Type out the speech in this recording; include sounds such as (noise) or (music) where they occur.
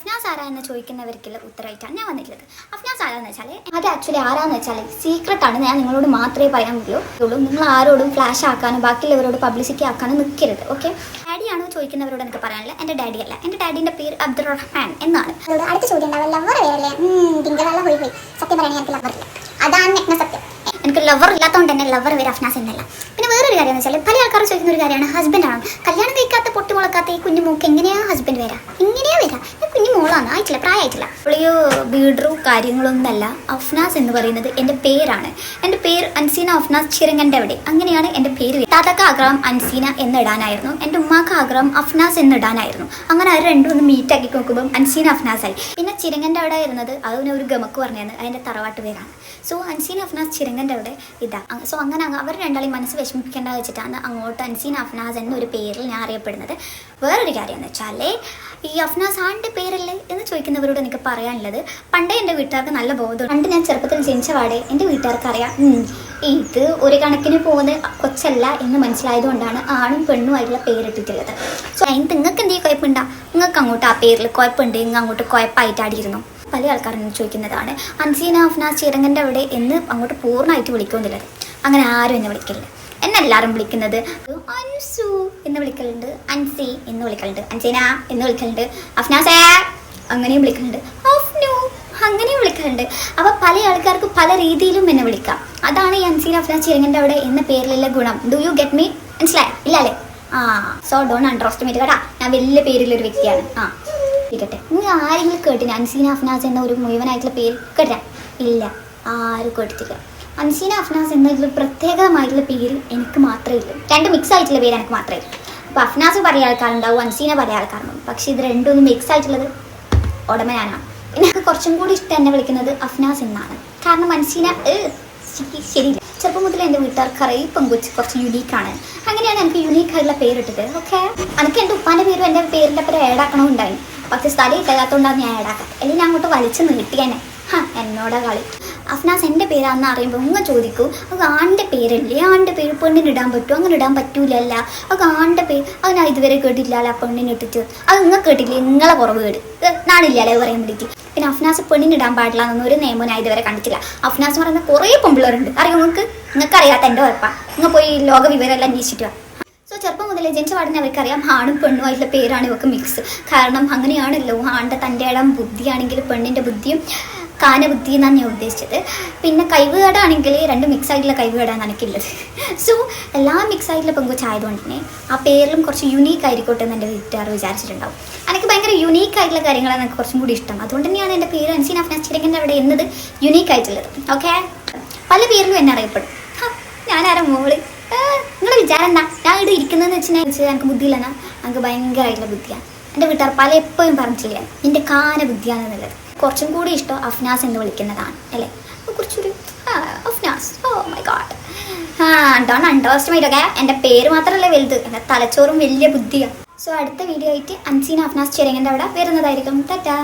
അഫ്നാസ് ആരാ എന്ന് ചോദിക്കുന്നവർക്കുള്ള ഉത്തരവായിട്ടാണ് ഞാൻ വന്നിട്ടുള്ളത്. അഫ്നാസ് ആരാന്ന് വെച്ചാൽ അത് ആക്ച്വലി ആരാന്ന് വെച്ചാൽ സീക്രട്ട് ആണ്. ഞാൻ നിങ്ങളോട് മാത്രമേ പറയാൻ പറ്റുള്ളൂ നിങ്ങൾ ആരോടും ഫ്ലാഷ് ആക്കാനും ബാക്കിയുള്ളവരോട് പബ്ലിസിറ്റി ആക്കാനും നിൽക്കരുത്. ഓക്കെ ഡാഡിയാണോ ചോദിക്കുന്നവരോട് എനിക്ക് പറയാനില്ല. എന്റെ ഡാഡി അല്ല. എന്റെ ഡാഡിന്റെ പേര് അബ്ദുൾ റഹ്മാൻ എന്നാണ് അടുത്ത ചോദ്യം സത്യം എനിക്ക് ലവർ അതാണ് സത്യം. എനിക്ക് ലവർ ഇല്ലാത്തതുകൊണ്ട് തന്നെ ലവർ വരെ അഫ്നാസ് എന്നല്ല. പിന്നെ വേറൊരു കാര്യം എന്ന് വെച്ചാൽ പല ആൾക്കാർ ചോദിക്കുന്ന ഒരു കാര്യമാണ്. ഹസ്ബൻഡ് ആണ്? കല്യാണം കഴിക്കാത്ത പൊട്ടി മുളക്കാത്ത ഈ കുഞ്ഞു മൂക്ക് എങ്ങനെയാ ഹസ്ബൻഡ് വരാം? കുഞ്ഞു മോളാണ് ആയിട്ടില്ല പ്രായമായിട്ടില്ല അവളിയോ ബീഡറോ കാര്യങ്ങളൊന്നല്ല അഫ്നാസ് എന്ന് പറയുന്നത് എന്റെ പേരാണ്. എന്റെ പേര് അൻസീന അഫ്നാസ് ചിരങ്ങന്റെ അവിടെ അങ്ങനെയാണ് എന്റെ പേര് താത്തക്ക് ആഗ്രഹം അൻസീന എന്നിടാനായിരുന്നു. എന്റെ ഉമ്മാക്ക് ആഗ്രഹം അഫ്നാസ് എന്നിടാനായിരുന്നു. അങ്ങനെ അത് രണ്ടും ഒന്ന് മീറ്റ് ആക്കി നോക്കുമ്പോൾ അൻസീന അഫ്നാസ് ആയി പിന്നെ ചിരങ്ങന്റെ അവിടെ ആയിരുന്നത് അതിന് ഒരു ഗമക്ക് പറഞ്ഞത് അതിന്റെ തറവാട്ട് പേരാണ്. സോ അൻസീന അഫ്നാസ് ചിരങ്ങന്റെ അവിടെ ഇതാ. സോ അങ്ങനെ അവർ രണ്ടാളെയും മനസ്സ് വിഷമിപ്പിക്കേണ്ട വെച്ചിട്ടാണ് അങ്ങോട്ട് അൻസീന അഫ്നാസ് എന്നൊരു പേരിൽ ഞാൻ അറിയപ്പെടുന്നത്. വേറൊരു കാര്യം എന്ന് വെച്ചാൽ ഈ അഫ്നാസ് സാറിന്റെ പേരല്ലേ എന്ന് ചോദിക്കുന്നവരോട് എനിക്ക് പറയാനുള്ളത്. പണ്ടേ എന്റെ വീട്ടുകാർക്ക് നല്ല ബോധം പണ്ട് ഞാൻ ചെറുപ്പത്തിൽ ജനിച്ച പാടെ എന്റെ വീട്ടുകാർക്ക് അറിയാം ഇത് ഒരു കണക്കിന് പോകുന്ന കൊച്ചല്ല എന്ന് മനസ്സിലായതുകൊണ്ടാണ് ആണും പെണ്ണും ആയിട്ടുള്ള പേരിട്ടിട്ടുള്ളത്. സോ അതിന് നിങ്ങൾക്ക് എന്തെങ്കിലും കുഴപ്പമുണ്ടോ? നിങ്ങൾക്ക് അങ്ങോട്ട് ആ പേരിൽ കുഴപ്പമുണ്ട് ഇങ്ങ് അങ്ങോട്ട് കുഴപ്പമായിട്ടാടിയിരുന്നു പല ആൾക്കാരും ചോദിക്കുന്നതാണ് അൻസീന അഫ്നാസ് ചിരങ്ങന്റെ അവിടെ എന്ന് അങ്ങോട്ട് പൂർണമായിട്ട് വിളിക്കുന്നില്ലത് അങ്ങനെ ആരും എന്നെ വിളിക്കില്ല എന്നെ എല്ലാവരും വിളിക്കുന്നത് അൻസു വിളിക്കലുണ്ട്. അൻസി എന്ന് വിളിക്കലുണ്ട്. അൻസീന എന്ന് വിളിക്കലുണ്ട്. അഫ്നാസേ അങ്ങനെയും വിളിക്കലുണ്ട്. അഫ്നു അങ്ങനെയും വിളിക്കലുണ്ട്. അപ്പോൾ പല ആൾക്കാർക്ക് പല രീതിയിലും എന്നെ വിളിക്കാം. അതാണ് ഈ അൻസീന അഫ്നാസ് ചിരങ്ങന്റെ അവിടെ എന്ന പേരിലുള്ള ഗുണം. ഡു യു ഗെറ്റ് മീ മനസ്സിലായി? ഇല്ലല്ലേ ആ സോ ഡോൺ അണ്ടർ എസ്റ്റിമേറ്റ് കേട്ടാ. ഞാൻ വലിയ പേരിലൊരു വ്യക്തിയാണ്. ആ ഇരിക്കട്ടെ. നിങ്ങൾ ആരെങ്കിലും കേട്ടിന്? അൻസീന അഫ്നാസ് എന്ന ഒരു മുഴുവനായിട്ടുള്ള പേര് കേട്ടാ ഇല്ല. ആരും കേട്ടിട്ടില്ല. അൻസീന അഫ്നാസ് എന്നൊരു പ്രത്യേകമായിട്ടുള്ള പേര് എനിക്ക് മാത്രമേ ഉള്ളൂ. രണ്ട് മിക്സ് ആയിട്ടുള്ള പേര് എനിക്ക് മാത്രമേ ഉള്ളൂ. അപ്പോൾ അഫ്നാസ് പറയുന്ന ആൾക്കാരുണ്ടാവും അൻസീന പറയുന്ന ആൾക്കാരുണ്ടാവും. പക്ഷേ ഇത് രണ്ടും മിക്സ് ആയിട്ടുള്ളത് ഉടമയാനാണ് പിന്നെ കുറച്ചും കൂടി ഇഷ്ടം എന്നെ വിളിക്കുന്നത് അഫ്നാസ് എന്നാണ്. കാരണം അൻസീന ശരിയില്ല. ചെറുപ്പം മുതൽ എന്റെ വീട്ടുകാർ അറിയാം ഈ പെങ്കൊച്ച് കുറച്ച് യുണീക്കാണ് അങ്ങനെയാണ് എനിക്ക് യുണീക്ക് ആയിട്ടുള്ള പേരിട്ടത് ഓക്കെ എനിക്ക് എന്റെ ഉപ്പാന്റെ പേരും എന്റെ പേരിന്റെ പേര് ഏടാക്കണമുണ്ടായി പക്ഷേ സ്ഥലം ഇല്ലാത്തതുകൊണ്ടാണ് ഞാൻ ഏടാക്കാൻ അല്ലെങ്കിൽ ഞാൻ അങ്ങോട്ട് വലിച്ചു നീട്ടിയാനെ ഹാ എന്നോടാ കളി. അഫ്നാസ് എന്റെ പേരാണെന്ന് അറിയുമ്പോൾ ഉങ്ങ ചോദിക്കും അത് ആണിന്റെ പേരല്ലേ? ആണിന്റെ പേര് പെണ്ണിന് ഇടാൻ പറ്റുമോ അങ്ങനെ ഇടാൻ പറ്റൂലല്ല. അത് ആണിന്റെ പേര് അത് ഞാൻ ഇതുവരെ കേട്ടില്ലല്ലോ ആ പെണ്ണിന് ഇട്ടിട്ട്. അത് നിങ്ങൾ കേട്ടില്ലേ? നിങ്ങളെ കുറവ് കേട്. നാണില്ലല്ലേ പറയാൻ വേണ്ടിയിട്ട് പിന്നെ അഫ്നാസ് പെണ്ണിന് ഇടാൻ പാടില്ല എന്നൊന്നും ഒരു നിയമം ഞാൻ ഇതുവരെ കണ്ടിട്ടില്ല. അഫ്നാസ് പറയുന്ന കുറേ പൊമ്പിളറുണ്ട് അറിയാം നിങ്ങൾക്ക് നിങ്ങൾക്ക് അറിയാത്ത എന്റെ ഉറപ്പാ. നിങ്ങൾ പോയി ലോക വിവരമെല്ലാം അന്വേഷിച്ചിട്ട് സോ ചെറുപ്പം മുതലേ ജനിച്ച പാടിനെ അവർക്കറിയാം ആണും പെണ്ണും ആയിട്ടുള്ള പേരാണ് ഇവർക്ക് മിക്സ് കാരണം അങ്ങനെയാണല്ലോ. ആണിന്റെ തന്റെ ഇടം ബുദ്ധിയാണെങ്കിൽ പെണ്ണിന്റെ ബുദ്ധിയും കാനബുദ്ധി എന്നാണ് ഞാൻ ഉദ്ദേശിച്ചത്. പിന്നെ കൈവുകേടാണെങ്കിൽ രണ്ട് മിക്സ് ആയിട്ടുള്ള കൈവുകേടാണ് എനിക്കുള്ളത്. (laughs) സോ എല്ലാം മിക്സ് ആയിട്ടുള്ള പെങ്കുച്ച ആയതുകൊണ്ട് തന്നെ ആ പേരിലും കുറച്ച് യുണീക്ക് ആയിരിക്കട്ടെ എന്ന് എന്റെ വീട്ടുകാർ വിചാരിച്ചിട്ടുണ്ടാവും. എനിക്ക് ഭയങ്കര യുണീക്ക് ആയിട്ടുള്ള കാര്യങ്ങളാണ് എനിക്ക് കുറച്ചും കൂടി ഇഷ്ടം. അതുകൊണ്ട് തന്നെയാണ് എന്റെ പേര് അൻസീൻ അഫ്നാസ് ചിരങ്ങന്റെ അവിടെ എന്നത് യുണീക്ക് ആയിട്ടുള്ളത്. ഓക്കെ പല പേരിലും എന്നെ അറിയപ്പെടും. ഞാനാരാ മോൾ? നിങ്ങളുടെ വിചാരം എന്താ? ഞാൻ ഇവിടെ ഇരിക്കുന്നതെന്ന് വെച്ചാൽ എനിക്ക് ബുദ്ധിയില്ലെന്നാ? എനിക്ക് ഭയങ്കരമായിട്ടുള്ള ബുദ്ധിയാണ്. എന്റെ വീട്ടുകാർ പലപ്പോഴും പറഞ്ഞിട്ടില്ല എന്റെ കാന ബുദ്ധിയാണ് എന്നുള്ളത് കുറച്ചും കൂടി ഇഷ്ടം അഫ്നാസ് എന്ന് വിളിക്കുന്നതാണ്. അല്ലേ? കുറച്ചൊരു Afnas. Oh my god don under ഒക്കെ. എന്റെ പേര് മാത്രമല്ല വലുത്. എന്റെ തലച്ചോറും വലിയ ബുദ്ധിയാണ് സോ അടുത്ത വീഡിയോ ആയിട്ട് അൻസീൻ അഫ്നാസ് ചെരങ്ങന്റെ അവിടെ വരുന്നതായിരിക്കും. ടാറ്റാ.